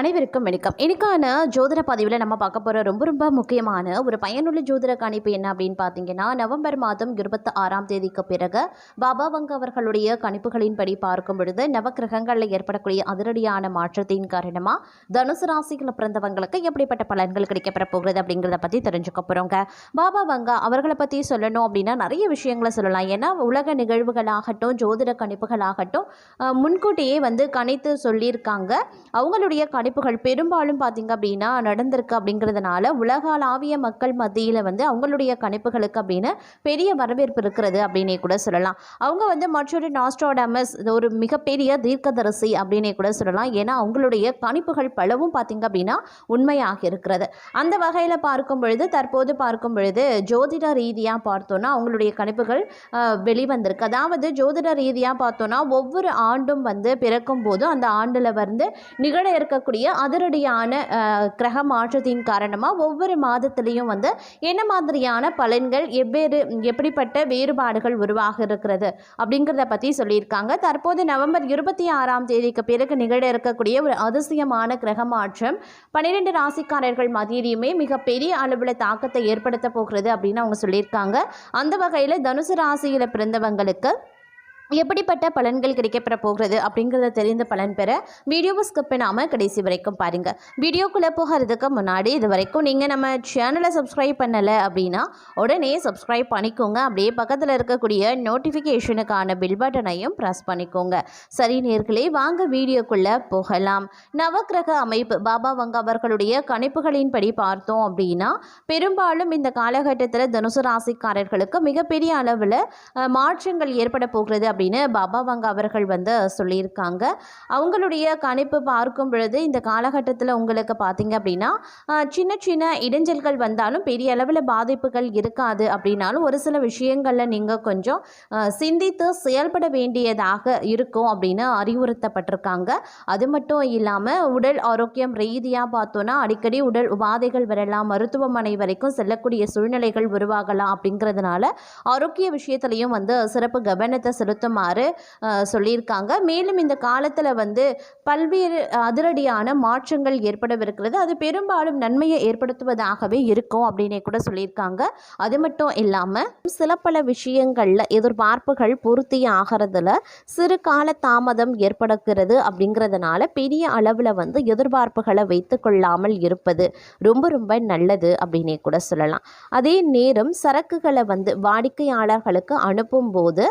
அனைவருக்கும் வணக்கம். இன்னைக்கான ஜோதிட பதிவில் நம்ம பார்க்க போகிற ரொம்ப ரொம்ப முக்கியமான ஒரு பயனுள்ள ஜோதிட கணிப்பு என்ன அப்படின்னு பார்த்தீங்கன்னா நவம்பர் மாதம் இருபத்தி ஆறாம் தேதிக்கு பிறகு பாபா வங்க அவர்களுடைய கணிப்புகளின்படி பார்க்கும் பொழுது நவக்கிரகங்களில் ஏற்படக்கூடிய அதிரடியான மாற்றத்தின் காரணமாக தனுசு ராசியில் பிறந்தவங்களுக்கு எப்படிப்பட்ட பலன்கள் கிடைக்கப்பெற போகிறது அப்படிங்கிறத பற்றி தெரிஞ்சுக்க போகிறோங்க பாபா வங்கா அவர்களை பற்றி சொல்லணும் அப்படின்னா நிறைய விஷயங்களை சொல்லலாம். ஏன்னா உலக நிகழ்வுகளாகட்டும் ஜோதிட கணிப்புகளாகட்டும் முன்கூட்டியே வந்து கணித்து சொல்லியிருக்காங்க. அவங்களுடைய படைப்புகள் பெரும்பாலும் பார்த்தீங்க அப்படின்னா நடந்திருக்கு அப்படிங்கிறதுனால உலகளாவிய மக்கள் மத்தியில் வந்து அவங்களுடைய கணிப்புகளுக்கு அப்படின்னு பெரிய வரவேற்பு இருக்கிறது அப்படின்னே கூட சொல்லலாம். அவங்க வந்து மற்றொரு நாஸ்ட்ரோடமஸ் ஒரு மிகப்பெரிய தீர்க்கதரிசி அப்படின்னே கூட சொல்லலாம். ஏன்னா அவங்களுடைய கணிப்புகள் பலவும் பார்த்தீங்க அப்படின்னா உண்மையாக இருக்கிறது. அந்த வகையில் பார்க்கும் பொழுது தற்போது பார்க்கும் பொழுது ஜோதிட ரீதியாக பார்த்தோன்னா அவங்களுடைய கணிப்புகள் வெளிவந்திருக்கு. அதாவது ஜோதிட ரீதியாக பார்த்தோன்னா ஒவ்வொரு ஆண்டும் வந்து பிறக்கும் போதும் அந்த ஆண்டில் வந்து நிகழ இருக்கக்கூடிய அதிரடியான கிரக மாற்றத்தின் காரணமாக ஒவ்வொரு மாதத்திலையும் வந்து என்ன மாதிரியான பலன்கள் எவ்வேறு எப்படிப்பட்ட வேறுபாடுகள் உருவாக இருக்கிறது அப்படிங்கிறத பற்றி சொல்லியிருக்காங்க. தற்போது நவம்பர் இருபத்தி ஆறாம் தேதிக்கு பிறகு நிகழ இருக்கக்கூடிய ஒரு அதிசயமான கிரக மாற்றம் பன்னிரெண்டு ராசிக்காரர்கள் மத்தியிலையுமே மிகப்பெரிய அளவில் தாக்கத்தை ஏற்படுத்த போகிறது அப்படின்னு அவங்க சொல்லியிருக்காங்க. அந்த வகையில் தனுசு ராசியில் பிறந்தவங்களுக்கு எப்படிப்பட்ட பலன்கள் கிடைக்கப்பெற போகிறது அப்படிங்கிறத தெரிந்த பலன் பெற வீடியோவை ஸ்கிப் பண்ணாமல் கடைசி வரைக்கும் பாருங்கள் வீடியோக்குள்ளே போகிறதுக்கு முன்னாடி இது வரைக்கும் நீங்கள் நம்ம சேனலை சப்ஸ்கிரைப் பண்ணலை அப்படின்னா உடனே சப்ஸ்கிரைப் பண்ணிக்கோங்க. அப்படியே பக்கத்தில் இருக்கக்கூடிய நோட்டிஃபிகேஷனுக்கான பில் பட்டனையும் ப்ரெஸ் பண்ணிக்கோங்க. சரி நேர்களே வாங்க வீடியோக்குள்ளே போகலாம். நவக்கிரக அமைப்பு பாபா வங்க அவர்களுடைய கணிப்புகளின்படி பார்த்தோம் அப்படின்னா பெரும்பாலும் இந்த காலகட்டத்தில் தனுசு ராசிக்காரர்களுக்கு மிகப்பெரிய அளவில் மாற்றங்கள் ஏற்பட போகிறது அப்படின்னு பாபா வங்க அவர்கள் வந்து சொல்லியிருக்காங்க. அவங்களுடைய கணிப்பு பார்க்கும் பொழுது இந்த காலகட்டத்தில் உங்களுக்கு பார்த்தீங்க அப்படின்னா சின்ன சின்ன இடைஞ்சல்கள் வந்தாலும் பெரிய அளவில் பாதிப்புகள் இருக்காது அப்படின்னாலும் ஒரு சில விஷயங்களில் நீங்கள் கொஞ்சம் சிந்தித்து செயல்பட வேண்டியதாக இருக்கும் அப்படின்னு அறிவுறுத்தப்பட்டிருக்காங்க. அது மட்டும் இல்லாமல் உடல் ஆரோக்கியம் ரீதியாக பார்த்தோன்னா அடிக்கடி உடல் உபாதைகள் வரலாம் மருத்துவமனை வரைக்கும் செல்லக்கூடிய சூழ்நிலைகள் உருவாகலாம் அப்படிங்கிறதுனால ஆரோக்கிய விஷயத்துலையும் வந்து சிறப்பு கவனத்தை செலுத்துமாறு சொல்லியிருக்காங்க. மேலும் இந்த காலத்தில் வந்து பல்வேறு அதிரடியான மாற்றங்கள் ஏற்படவிருக்கிறது. அது பெரும்பாலும் நன்மையை ஏற்படுத்துவதாகவே இருக்கும் அப்படின்னே கூட சொல்லியிருக்காங்க. அது மட்டும் இல்லாமல் சில பல விஷயங்களில் எதிர்பார்ப்புகள் பூர்த்தி ஆகிறதுல சிறு கால தாமதம் ஏற்படுகிறது அப்படிங்கிறதுனால பெரிய அளவில் வந்து எதிர்பார்ப்புகளை வைத்து கொள்ளாமல் இருப்பது ரொம்ப ரொம்ப நல்லது அப்படின்னே கூட சொல்லலாம். அதே நேரம் சரக்குகளை வந்து வாடிக்கையாளர்களுக்கு அனுப்பும்போது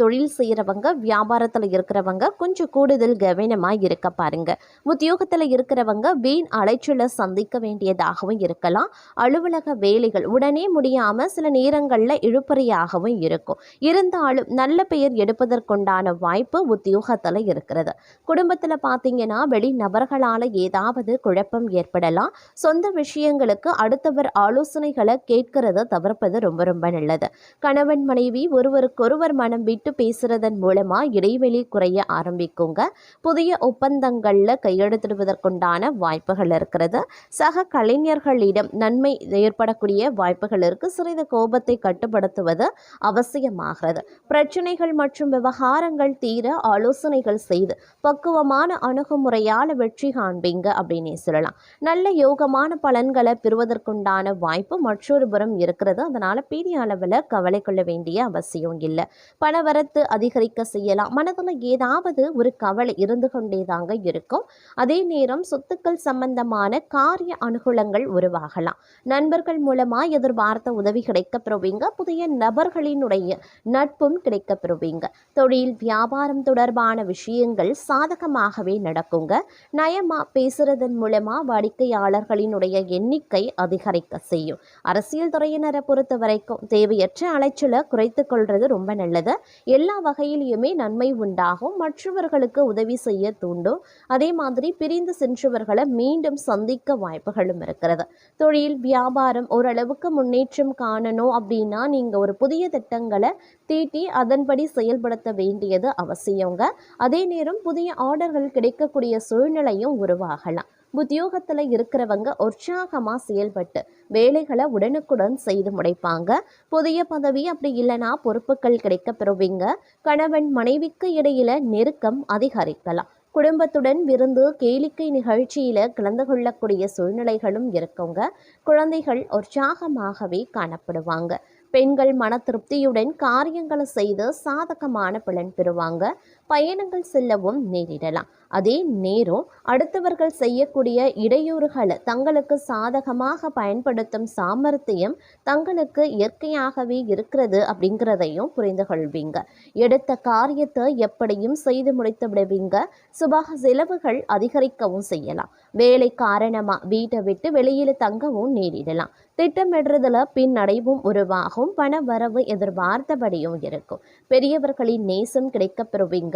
தொழில் தொழில் செய்கிறவங்க வியாபாரத்தில் இருக்கிறவங்க கொஞ்சம் கூடுதல் கவனமாக இருக்க பாருங்க. உத்தியோகத்தில் இருக்கிறவங்க வீண் அலைச்சலை சந்திக்க வேண்டியதாகவும் இருக்கலாம். அலுவலக வேலைகள் உடனே முடியாமல் சில நேரங்களில் இழுப்பறையாகவும் இருக்கும். இருந்தாலும் நல்ல பெயர் எடுப்பதற்குண்டான வாய்ப்பு உத்தியோகத்தில் இருக்கிறது. குடும்பத்தில் பார்த்தீங்கன்னா வெளி நபர்களால் ஏதாவது குழப்பம் ஏற்படலாம். சொந்த விஷயங்களுக்கு அடுத்தவர் ஆலோசனைகளை கேட்கிறத தவிர்ப்பது ரொம்ப ரொம்ப நல்லது. கணவன் மனைவி ஒருவருக்கொருவர் மனம் விட்டு பேசுறதன் மூலமா இடைவெளி குறைய ஆரம்பிக்குங்க. புதிய ஒப்பந்தங்கள்ல கையெழுத்திடுவதற்குண்டான வாய்ப்புகள் இருக்கிறது. சக கலைஞர்களிடம் நன்மை ஏற்படக்கூடிய வாய்ப்புகள் இருக்கு. சிறிது கோபத்தை கட்டுப்படுத்துவது அவசியமாகிறது. பிரச்சனைகள் மற்றும் விவகாரங்கள் தீர ஆலோசனைகள் செய்து பக்குவமான அணுகுமுறையால் வெற்றி காண்பீங்க அப்படின்னே சொல்லலாம். நல்ல யோகமான பலன்களை பெறுவதற்குண்டான வாய்ப்பு மற்றொரு புறம் இருக்கிறது. அதனால பெரிய அளவில் கவலை கொள்ள வேண்டிய அவசியம் இல்லை. பணவரத்து அதிகரிக்க செய்யலாம். மனதில் ஏதாவது ஒரு கவலை இருந்து கொண்டே தாங்க இருக்கும். அதே நேரம் சொத்துக்கள் சம்பந்தமான காரிய அனுகூலங்கள் உருவாகலாம். நண்பர்கள் மூலமா எதிர்பார்த்த உதவி கிடைக்க பெறுவீங்க புதிய நபர்களினுடைய நட்பும் கிடைக்க பெறுவீங்க தொழில் வியாபாரம் தொடர்பான விஷயங்கள் சாதகமாகவே நடக்குங்க. நயமா பேசுறதன் மூலமா வாடிக்கையாளர்களினுடைய எண்ணிக்கை அதிகரிக்க செய்யும். அரசியல் துறையினரை பொறுத்த வரைக்கும் தேவையற்ற அலைச்சலை குறைத்து கொள்வது ரொம்ப நல்லது. எல்லா வகையிலையுமே நன்மை உண்டாகும். மற்றவர்களுக்கு உதவி செய்ய தூண்டும். அதே மாதிரி பிரிந்து சென்றவர்களை மீண்டும் சந்திக்க வாய்ப்புகளும் இருக்கிறது. தொழில் வியாபாரம் ஓரளவுக்கு முன்னேற்றம் காணணும் அப்படின்னா நீங்கள் ஒரு புதிய திட்டங்களை தீட்டி அதன்படி செயல்படுத்த வேண்டியது அவசியங்க. அதே நேரம் புதிய ஆர்டர்கள் கிடைக்கக்கூடிய சூழ்நிலையும் உருவாகலாம். உத்தியோகத்தில் இருக்கிறவங்க உற்சாகமாக செயல்பட்டு வேலைகளை உடனுக்குடன் செய்து முடிப்பாங்க. புதிய பதவி அப்படி இல்லைன்னா பொறுப்புகள் கிடைக்க பெறுவீங்க கணவன் மனைவிக்கு இடையில நெருக்கம் அதிகரிக்கலாம். குடும்பத்துடன் விருந்து கேளிக்கை நிகழ்ச்சியில் கலந்து கொள்ளக்கூடிய சூழ்நிலைகளும் இருக்குங்க. குழந்தைகள் உற்சாகமாகவே காணப்படுவாங்க. பெண்கள் மன திருப்தியுடன் காரியங்களை செய்து சாதகமான பலன் பெறுவாங்க. பயணங்கள் செல்லவும் நேரிடலாம். அதே நேரம் அடுத்தவர்கள் செய்யக்கூடிய இடையூறுகளை தங்களுக்கு சாதகமாக பயன்படுத்தும் சாமர்த்தியம் தங்களுக்கு இயற்கையாகவே இருக்கிறது அப்படிங்கிறதையும் புரிந்து கொள்வீங்க. எடுத்த காரியத்தை எப்படியும் செய்து முடித்து விடுவீங்க. சுபாக செலவுகள் அதிகரிக்கவும் செய்யலாம். வேலை காரணமாக வீட்டை விட்டு வெளியில் தங்கவும் நேரிடலாம். திட்டமிடுறதுல பின்னடைவும் உருவாகும். பண வரவு எதிர்பார்த்தபடியும் இருக்கும். பெரியவர்களின் நேசம் கிடைக்கப்பெறுவீங்க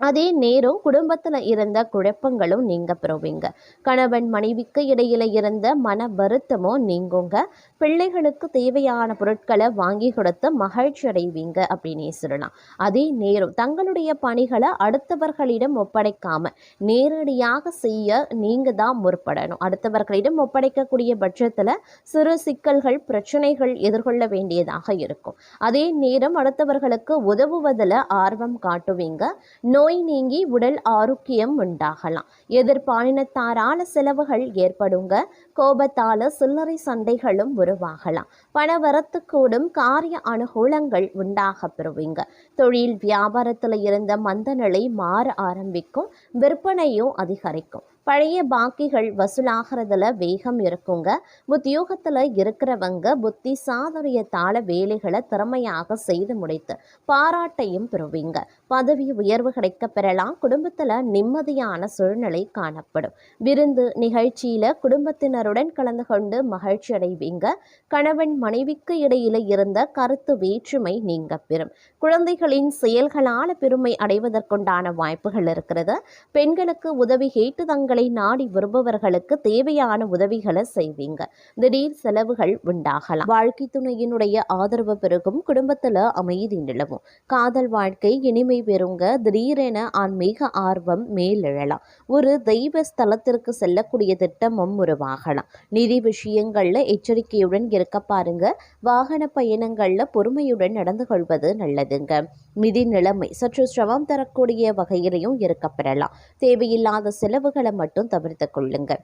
அதே நேரம் குடும்பத்தில் இருந்த குழப்பங்களும் நீங்க பெறுவீங்க. கணவன் மனைவிக்கு இடையில இருந்த மன வருத்தமும் நீங்குங்க. பிள்ளைகளுக்கு தேவையான பொருட்களை வாங்கி கொடுத்து மகிழ்ச்சி அடைவீங்க அப்படின்னே சொல்லலாம். அதே நேரம் தங்களுடைய பணிகளை அடுத்தவர்களிடம் ஒப்படைக்காம நேரடியாக செய்ய நீங்க தான் முற்படணும். அடுத்தவர்களிடம் ஒப்படைக்கக்கூடிய பட்சத்தில் சிறு சிக்கல்கள் பிரச்சனைகள் எதிர்கொள்ள வேண்டியதாக இருக்கும். அதே நேரம் அடுத்தவர்களுக்கு உதவுவதில் ஆர்வம் காட்டுவீங்க. நோய் நீங்கி உடல் ஆரோக்கியம் உண்டாகலாம். எதிர்பாலினத்தாரால செலவுகள் ஏற்படுங்க. கோபத்தால சில்லறை சண்டைகளும் உருவாகலாம். பணவரத்து கூடும் காரிய அனுகூலங்கள் உண்டாக பெறுவீங்க. தொழில் வியாபாரத்தில் இருந்த மந்த நிலை மாற ஆரம்பிக்கும். விற்பனையும் அதிகரிக்கும். பழைய பாக்கிகள் வசூலாகிறதுல வேகம் இருக்குங்க. உத்தியோகத்தில் இருக்கிறவங்க புத்தி சாதுரியத்தால வேலைகளை திறமையாக செய்து முடித்து பாராட்டையும் பெறுவீங்க. பதவி உயர்வு கிடைக்க பெறலாம். குடும்பத்தில் நிம்மதியான சூழ்நிலை காணப்படும். விருந்து நிகழ்ச்சியில் குடும்பத்தினருடன் கலந்து கொண்டு மகிழ்ச்சி அடைவீங்க. கணவன் மனைவிக்கு இடையில இருந்த கருத்து வேற்றுமை நீங்க பெறும். குழந்தைகளின் செயல்களால் பெருமை அடைவதற்குண்டான வாய்ப்புகள் இருக்கிறது. பெண்களுக்கு உதவி கேட்டு தங்கள் நாடி வருபவர்களுக்கு தேவையான உதவிகளை செய்வீங்க. திடீர் செலவுகள் உண்டாகலாம். வாழ்க்கை துணையினுடைய ஆதரவு பெருகும். குடும்பத்துல அமைதி நிலவும். காதல் வாழ்க்கை இனிமை பெறுங்க. திடீரென ஆன்மீக ஆர்வம் மேலெழலாம். ஒரு தெய்வ ஸ்தலத்திற்கு செல்லக்கூடிய திட்டமும் உருவாகலாம். நிதி விஷயங்கள்ல எச்சரிக்கையுடன் இருக்க பாருங்க. வாகன பயணங்கள்ல பொறுமையுடன் நடந்து கொள்வது நல்லதுங்க. நிதி நிலைமை சற்று சிரமம் தரக்கூடிய வகையிலையும் இருக்கப்பெறலாம். தேவையில்லாத செலவுகளை மட்டும் தவிர்த்து கொள்ளுங்க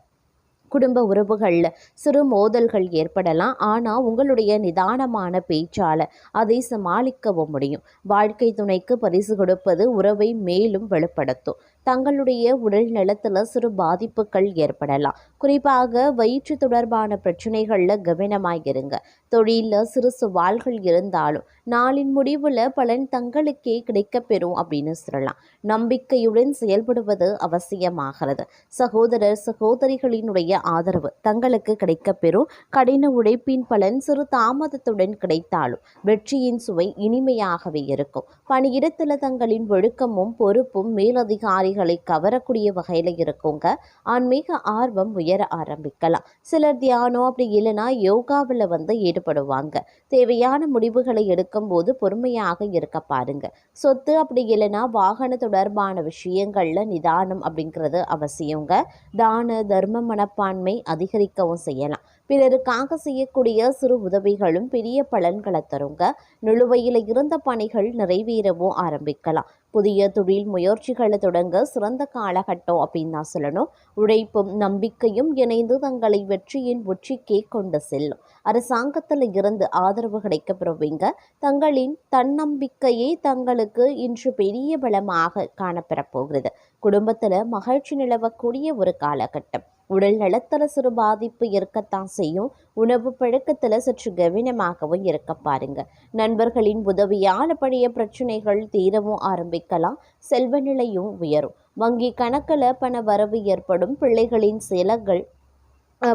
குடும்ப உறவுகளில் சிறு மோதல்கள் ஏற்படலாம். ஆனால் உங்களுடைய நிதானமான பேச்சால் அதை சமாளிக்கவும் முடியும். வாழ்க்கை துணைக்கு பரிசு கொடுப்பது உறவை மேலும் வெளிப்படுத்தும் தங்களுடைய உடல் நலத்தில் சிறு பாதிப்புகள் ஏற்படலாம். குறிப்பாக வயிற்று தொடர்பான பிரச்சனைகளில் கவனமாக இருங்க தொழிலில் சிறு சவால்கள் இருந்தாலும் நாளின் முடிவில் பலன் தங்களுக்கே கிடைக்கப்பெறும் அப்படின்னு சொல்லலாம். நம்பிக்கையுடன் செயல்படுவது அவசியமாகிறது. சகோதரர் சகோதரிகளினுடைய ஆதரவு தங்களுக்கு கிடைக்கப்பெறும். கடின உழைப்பின் பலன் சிறு தாமதத்துடன் கிடைத்தாலும் வெற்றியின் சுவை இனிமையாகவே இருக்கும். பணியிடத்தில் தங்களின் ஒழுக்கமும் பொறுப்பும் மேலதிகாரி மேலதிகாரிகளை கவரக்கூடிய வகையில் இருக்குங்க. ஆன்மீக ஆர்வம் உயர ஆரம்பிக்கலாம். சிலர் தியானம் அப்படி இல்லைன்னா யோகாவில் வந்து ஈடுபடுவாங்க. தேவையான முடிவுகளை எடுக்கும்போது பொறுமையாக இருக்க பாருங்க. சொத்து அப்படி இல்லைன்னா வாகன தொடர்பான விஷயங்கள்ல நிதானம் அப்படிங்கிறது அவசியங்க. தான தர்ம மனப்பான்மை அதிகரிக்கவும் செய்யலாம். பிறருக்காக செய்யக்கூடிய சிறு உதவிகளும் பெரிய பலன்களை தருங்க. நிலுவையில் இருந்த பணிகள் நிறைவேறவும் ஆரம்பிக்கலாம். புதிய தொழில் முயற்சிகளை தொடங்க சிறந்த காலகட்டம் அப்படின்னு நான் சொல்லணும். உழைப்பும் நம்பிக்கையும் இணைந்து தங்களை வெற்றியின் உச்சிக்கே கொண்டு செல்லும். அரசாங்கத்தில் இருந்து ஆதரவு கிடைக்கப்பெறுவீங்க தங்களின் தன்னம்பிக்கையே தங்களுக்கு இன்று பெரிய பலமாக காணப்பெறப் போகிறது குடும்பத்தில் மகிழ்ச்சி நிலவக்கூடிய ஒரு காலகட்டம். உடல் நலத்தில் சிறு பாதிப்பு இருக்கத்தான் செய்யும். உணவு பழக்கத்தில் சற்று கவனமாகவும் இருக்க பாருங்க. நண்பர்களின் உதவியால் பழைய பிரச்சனைகள் தீரவும் ஆரம்பிக்கலாம். செல்வ நிலையும் உயரும். வங்கி கணக்கில் பண வரவு ஏற்படும். பிள்ளைகளின் சிலங்கள்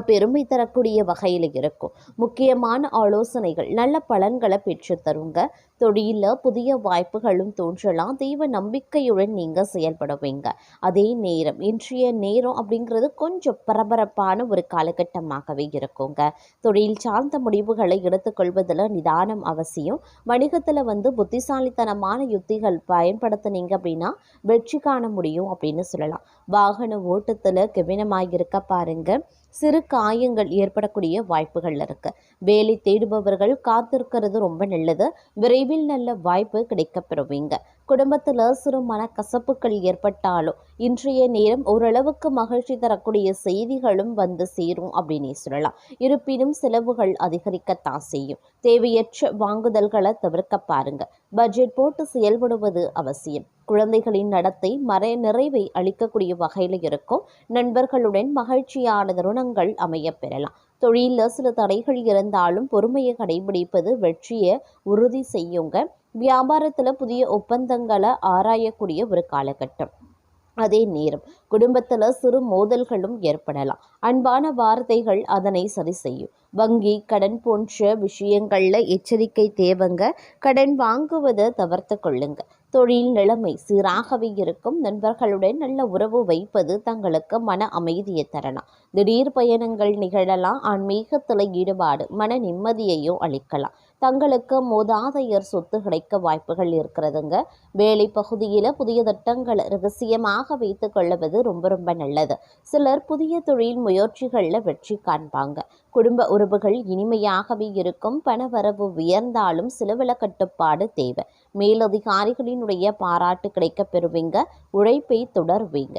பெருமை தரக்கூடிய வகையில் இருக்கும். முக்கியமான ஆலோசனைகள் நல்ல பலன்களை பெற்று தருங்க. தொழிலில் புதிய வாய்ப்புகளும் தோன்றலாம். தெய்வ நம்பிக்கையுடன் நீங்கள் செயல்படுவீங்க அதே நேரம் இன்றைய நேரம் அப்படிங்கிறது கொஞ்சம் பரபரப்பான ஒரு காலகட்டமாகவே இருக்குங்க. தொழில் சார்ந்த முடிவுகளை எடுத்துக்கொள்வதில் நிதானம் அவசியம். வணிகத்தில் வந்து புத்திசாலித்தனமான யுத்திகள் பயன்படுத்தினீங்க அப்படின்னா வெற்றி காண முடியும் அப்படின்னு சொல்லலாம். வாகன ஓட்டத்தில் கவனமாக இருக்க பாருங்கள் சிறு காயங்கள் ஏற்படக்கூடிய வாய்ப்புகள் இருக்கு. வேலை தேடுபவர்கள் காத்திருக்கிறது ரொம்ப நல்லது. விரைவில் நல்ல வாய்ப்பு கிடைக்க பெறுவீங்க குடும்பத்தில் சிறு மனக்கசப்புகள் ஏற்பட்டாலும் இன்றைய நேரம் ஓரளவுக்கு மகிழ்ச்சி தரக்கூடிய செய்திகளும் வந்து சேரும் அப்படின்னு சொல்லலாம். இருப்பினும் செலவுகள் அதிகரிக்கத்தான் செய்யும். தேவையற்ற வாங்குதல்களை தவிர்க்க பாருங்க. பட்ஜெட் போட்டு செயல்படுவது அவசியம். குழந்தைகளின் நடத்தை மறை நிறைவை அளிக்கக்கூடிய வகையில் இருக்கும். நண்பர்களுடன் மகிழ்ச்சியான தருணங்கள் அமைய பெறலாம். தொழிலில் சில தடைகள் இருந்தாலும் பொறுமையை கடைபிடிப்பது வெற்றியை உறுதி செய்யுங்க. வியாபாரத்தில் புதிய ஒப்பந்தங்களை ஆராயக்கூடிய ஒரு காலகட்டம். அதே நேரம் குடும்பத்தில் சிறு மோதல்களும் ஏற்படலாம். அன்பான வார்த்தைகள் அதனை சரி செய்யும். வங்கி கடன் போன்ற விஷயங்களில் எச்சரிக்கை தேவைங்க. கடன் வாங்குவதை தவிர்த்து கொள்ளுங்க. தொழில் நிலைமை சீராகவே இருக்கும். நண்பர்களுடன் நல்ல உறவு வைப்பது தங்களுக்கு மன அமைதியை தரலாம். திடீர் பயணங்கள் நிகழலாம். ஆன்மீகத்தில் ஈடுபாடு மன நிம்மதியையும் அளிக்கலாம். தங்களுக்கு மோதாதையர் சொத்து கிடைக்க வாய்ப்புகள் இருக்கிறதுங்க. வேலை பகுதியில் புதிய திட்டங்களை ரகசியமாக வைத்து கொள்ளுவது ரொம்ப ரொம்ப நல்லது. சிலர் புதிய தொழில் முயற்சிகளில் வெற்றி காண்பாங்க. குடும்ப உறவுகள் இனிமையாகவே இருக்கும். பணவரவு உயர்ந்தாலும் சிலவில கட்டுப்பாடு தேவை. மேலதிகாரிகளினுடைய பாராட்டு கிடைக்கப் பெறுவீங்க. உழைப்பை தொடர்வீங்க.